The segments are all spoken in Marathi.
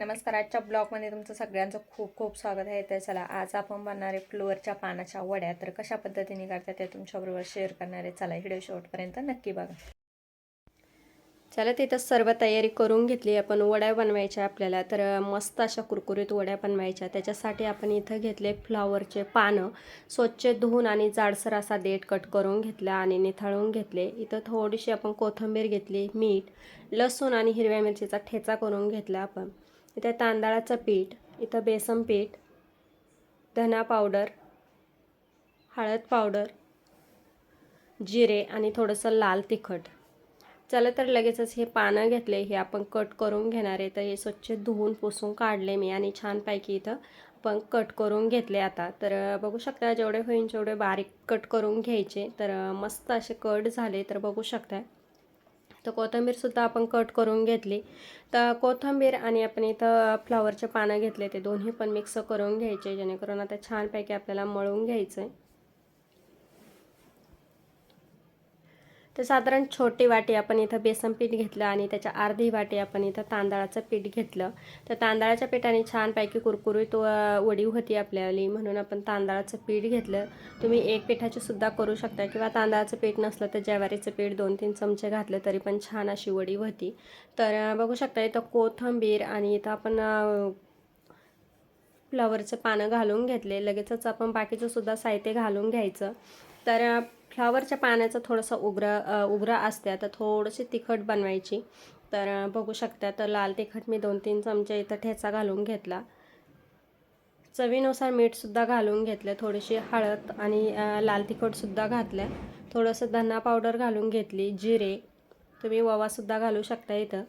नमस्कार आजच्या ब्लॉगमध्ये तुमचं सगळ्यांचं खूप खूप स्वागत आहे. तर चला आज आपण बनणारे फ्लोअरच्या पानाच्या वड्या. तर कशा पद्धतीने करतात ते तुमच्याबरोबर शेअर करणार आहे. चला व्हिडिओ शेवटपर्यंत नक्की बघा. चला तिथं सर्व तयारी करून घेतली. आपण वड्या बनवायच्या आपल्याला. तर मस्त अशा कुरकुरीत वड्या बनवायच्या. त्याच्यासाठी आपण इथं घेतले फ्लावरचे पानं. स्वच्छ धुवून आणि जाडसर असा देठ कट करून घेतला आणि निथाळून घेतले. इथं थोडीशी आपण कोथिंबीर घेतली मीठ लसूण आणि हिरव्या मिरचीचा ठेचा करून घेतला आपण. इथं तांदळाचं पीठ इथं बेसन पीठ धना पावडर हळद पावडर जिरे आणि थोडंसं लाल तिखट. चला तर लगेचच हे पानं घेतले हे आपण कट करून घेणार आहे. तर हे स्वच्छ धुवून पुसून काढले मी आणि छानपैकी इथं आपण कट करून घेतले आता. तर बघू शकता जेवढे होईन जेवढे बारीक कट करून घ्यायचे. तर मस्त असे कट झाले तर बघू शकता तर कोथिंबीरसुद्धा आपण कट करून घेतली. तर कोथिंबीर आणि आपण इथं फ्लावरचे पानं घेतले ते दोन्ही पण मिक्स करून घ्यायचे जेणेकरून आता छानपैकी आपल्याला मळून घ्यायचं आहे तर साधारण छोटी वाटी आपण इथं बेसन पीठ घेतलं आणि त्याच्या अर्धी वाटी आपण इथं तांदळाचं पीठ घेतलं. तर तांदळाच्या पिठाने छानपैकी कुरकुरीत वडी होती आपल्याली. म्हणून आपण तांदळाचं पीठ घेतलं. तुम्ही एक पिठाची सुद्धा करू शकता किंवा तांदळाचं पीठ नसलं तर ज्वारीचं पीठ दोन तीन चमचे घातलं तरी पण छान अशी वडी होती. तर बघू शकता इथं कोथंबीर आणि इथं आपण फ्लॉवरचं पानं घालून घेतले. लगेचच आपण बाकीचं सुद्धा साहित्य घालून घ्यायचं. तर फ्लावरच्या पाण्याचं थोडंसं उग्र उग्र असते. तर थोडीशी तिखट बनवायची. तर बघू शकता तर लाल तिखट मी दोन तीन चमचे इथं ठेचा घालून घेतला. चवीनुसार मीठसुद्धा घालून घेतलं. थोडीशी हळद आणि लाल तिखटसुद्धा घातलं. थोडंसं धना पावडर घालून घेतली. जिरे. तुम्ही ववासुद्धा घालू शकता इथं.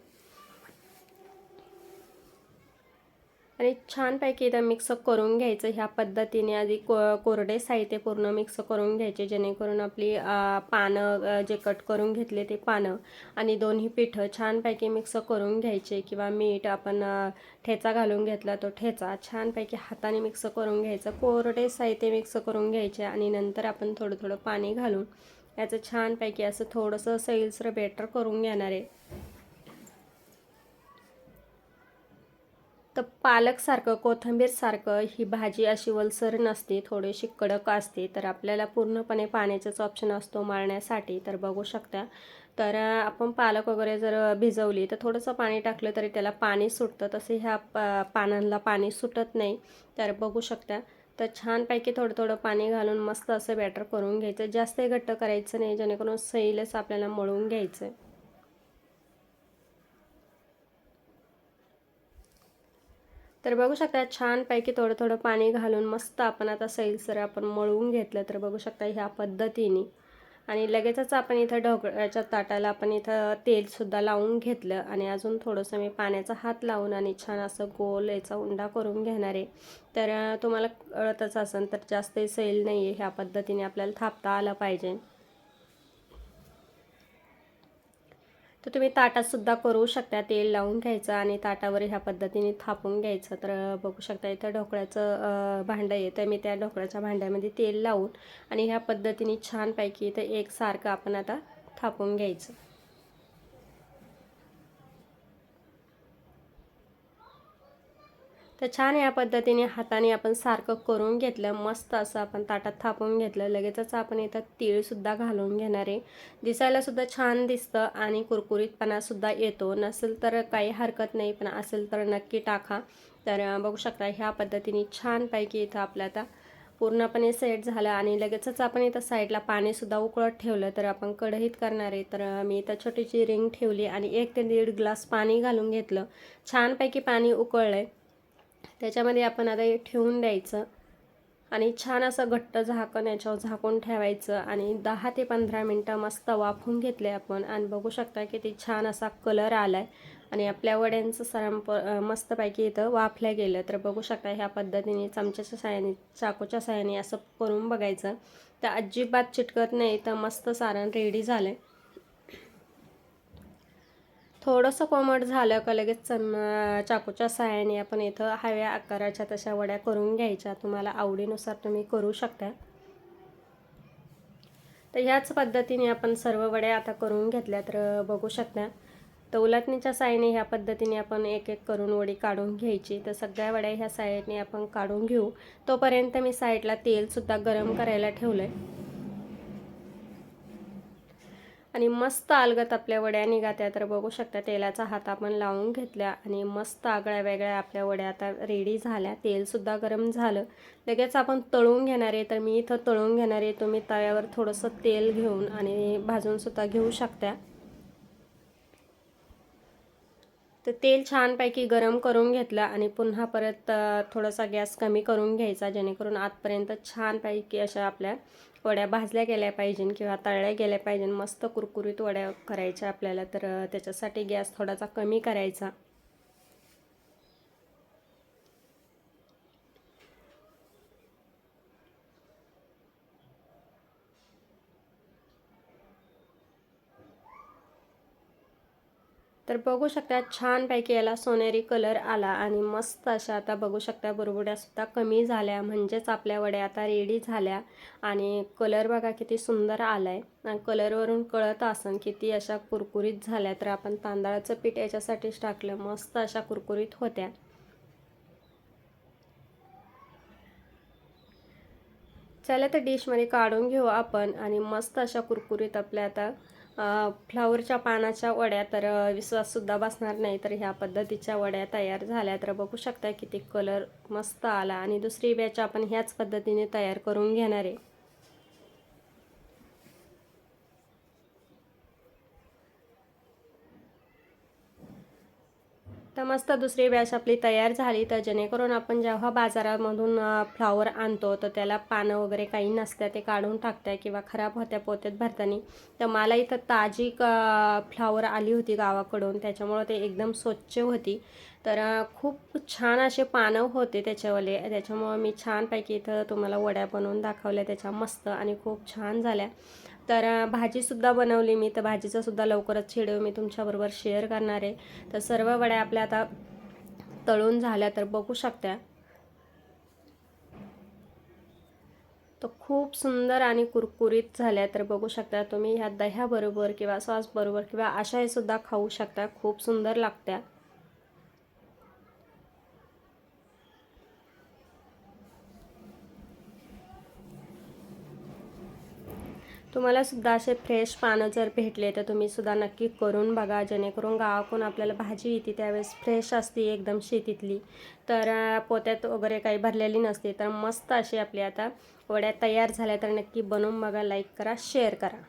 आणि छानपैकी इथं मिक्स करून घ्यायचं. ह्या पद्धतीने आधी को कोरडे साहित्य पूर्ण मिक्स करून घ्यायचे. जेणेकरून आपली पानं जे कट करून घेतले ते पानं आणि दोन्ही पिठं छानपैकी मिक्स करून घ्यायचे किंवा मीठ आपण ठेचा घालून घेतला तो ठेचा छानपैकी हाताने मिक्स करून घ्यायचं. कोरडे साहित्य मिक्स करून घ्यायचे आणि नंतर आपण थोडं थोडं पाणी घालून याचं छानपैकी असं थोडंसं सैलसर बेटर करून घेणार आहे. तर पालकसारखं कोथिंबीरसारखं ही भाजी अशी वलसर नसते थोडीशी कडक असते. तर आपल्याला पूर्णपणे पाण्याचाच ऑप्शन असतो मारण्यासाठी तर बघू शकता. तर आपण पालक वगैरे जर भिजवली तर थोडंसं पाणी टाकलं तरी त्याला पाणी सुटतं. तसे ह्या पानांना पाणी सुटत नाही. तर बघू शकता. तर छानपैकी थोडं थोडं पाणी घालून मस्त असं बॅटर करून घ्यायचं. जास्तही घट्ट करायचं नाही जेणेकरून सैलच आपल्याला मळून घ्यायचं आहे तर बघू शकता छानपैकी थोडं थोडं पाणी घालून मस्त आपण आता सैलसर आपण मळवून घेतलं तर बघू शकता ह्या पद्धतीने. आणि लगेचच आपण इथं ढोकळ्याच्या ताटाला आपण इथं तेलसुद्धा लावून घेतलं आणि अजून थोडंसं मी पाण्याचा हात लावून आणि छान असं गोल याचा उंडा करून घेणार आहे. तर तुम्हाला कळतच असेल तर जास्त सैल नाही आहे ह्या पद्धतीने आपल्याला थापता आलं पाहिजे. तर तुम्ही ताटातसुद्धा करू शकता तेल लावून घ्यायचं आणि ताटावर ह्या पद्धतीने थापून घ्यायचं. तर बघू शकता इथं ढोकळ्याचं भांडं आहे. तर मी त्या ढोकळ्याच्या भांड्यामध्ये तेल लावून आणि ह्या पद्धतीने छानपैकी इथं एकसारखं आपण आता थापून घ्यायचं. तर छान या पद्धतीने हाताने आपण सारखं करून घेतलं मस्त असं आपण ताटात थापून घेतलं. लगेचच आपण इथं तीळसुद्धा घालून घेणार आहे. दिसायलासुद्धा छान दिसतं आणि कुरकुरीतपणासुद्धा येतो. नसेल तर काही हरकत नाही पण असेल तर नक्की टाका. तर बघू शकता ह्या पद्धतीने छानपैकी इथं आपल्या आता पूर्णपणे सेट झालं आणि लगेचच आपण इथं साईडला पाणीसुद्धा उकळत ठेवलं तर आपण कढईत करणार आहे. तर मी इथं छोटीशी रिंग ठेवली आणि एक ते दीड ग्लास पाणी घालून घेतलं. छानपैकी पाणी उकळलं आहे त्याच्यामध्ये आपण आता हे ठेवून द्यायचं. आणि छान असं घट्ट झाकण याच्यावर झाकून ठेवायचं. आणि दहा ते पंधरा मिनटं मस्त वाफून घेतले आपण. आणि बघू शकता की ते छान असा कलर आला आहे आणि आपल्या वड्यांचं सरंप मस्तपैकी इथं वाफल्या गेलं. तर बघू शकता ह्या पद्धतीने चमच्याच्या साह्याने चाकूच्या साह्याने असं करून बघायचं. तर अजिबात चिटकत नाही. तर मस्त सारण रेडी झालं आहे थोडंसं कोमट झालं का लगेच चम चाकूच्या सहाय्याने आपण इथं हव्या आकाराच्या तशा वड्या करून घ्यायच्या. तुम्हाला आवडीनुसार तुम्ही करू शकता. तर ह्याच पद्धतीने आपण सर्व वड्या आता करून घेतल्या तर बघू शकता. तर उलटणीच्या साईने ह्या पद्धतीने आपण एक एक करून वडी काढून घ्यायची. तर सगळ्या वड्या ह्या साईडने आपण काढून घेऊ. तोपर्यंत मी साईडला तेलसुद्धा गरम करायला ठेवलं आहे आणि मस्त अलगत आपल्या वड्या निघात्या. तर बघू शकता तेलाचा हात आपण लावून घेतल्या आणि मस्त आगळ्या वेगळ्या आपल्या वड्या आता रेडी झाल्या. तेलसुद्धा गरम झालं. लगेच आपण तळून घेणार आहे तर मी इथं तळून घेणार आहे. तुम्ही तव्यावर थोडंसं तेल घेऊन आणि भाजूनसुद्धा घेऊ शकता. तर तेल छानपैकी गरम करून घेतलं आणि पुन्हा परत थोडासा गॅस कमी करून घ्यायचा जेणेकरून आतपर्यंत छानपैकी अशा आपल्या वड्या भाजल्या गेल्या पाहिजे किंवा तळल्या गेल्या पाहिजे मस्त कुरकुरीत वड्या करायच्या आपल्याला तर त्याच्यासाठी गॅस थोडासा कमी करायचा. तर बघू शकता छानपैकी याला सोनेरी कलर आला आणि मस्त अशा आता बघू शकता बुरबुड्यासुद्धा कमी झाल्या. म्हणजेच आपल्या वड्या आता रेडी झाल्या आणि कलर बघा किती सुंदर आला आहे आणि कलरवरून कळत असन किती अशा कुरकुरीत झाल्या. तर आपण तांदळाचं पीठ याच्यासाठीच टाकलं. मस्त अशा कुरकुरीत होत्या. चला तर डिशमध्ये काढून घेऊ आपण आणि मस्त अशा कुरकुरीत आपल्या आता फ्लावरच्या पानाच्या वड्या तर विश्वाससुद्धा बसणार नाही. तर ह्या पद्धतीच्या वड्या तयार झाल्या. तर बघू शकता किती कलर मस्त आला. आणि दुसरी बॅच आपण ह्याच पद्धतीने तयार करून घेणार आहे. तर मस्त दुसरी बॅच आपली तयार झाली. तर जेणेकरून आपण जेव्हा बाजारामधून फ्लॉवर आणतो तर त्याला पानं वगैरे काही नसत्या ते काढून टाकत्या किंवा खराब होत्या पोत्यात भरताना. तर मला इथं ताजी क फ्लॉवर आली होती गावाकडून. त्याच्यामुळं ते एकदम स्वच्छ होती. तर खूप छान असे पानं होते त्याच्यावाले. त्याच्यामुळं मी छानपैकी इथं तुम्हाला वड्या बनवून दाखवल्या. त्याच्या मस्त आणि खूप छान झाल्या. तर भाजीसुद्धा बनवली मी. तर भाजीचा सुद्धा लवकरच व्हिडिओ मी तुमच्याबरोबर शेअर करणार आहे. तर सर्व वड्या आपल्या आता तळून झाल्या तर बघू शकत्या तर खूप सुंदर आणि कुरकुरीत झाल्या तर बघू शकता तुम्ही. ह्या दह्याबरोबर किंवा सॉसबरोबर किंवा अशाही सुद्धा खाऊ शकता. खूप सुंदर लागत्या. तुम्हाला सुद्धा असे फ्रेश पानं जर भेटले तर तुम्ही सुद्धा नक्की करून बघा. जेणेकरून गावाकडून आपल्याला भाजी येते त्यावेळेस फ्रेश असते एकदम शेतीतली. तर पोत्यात वगैरे काही भरलेली नसते तर मस्त अशी आपली आता वड्या तयार झाल्या तर नक्की बनवून बघा लाईक करा शेअर करा.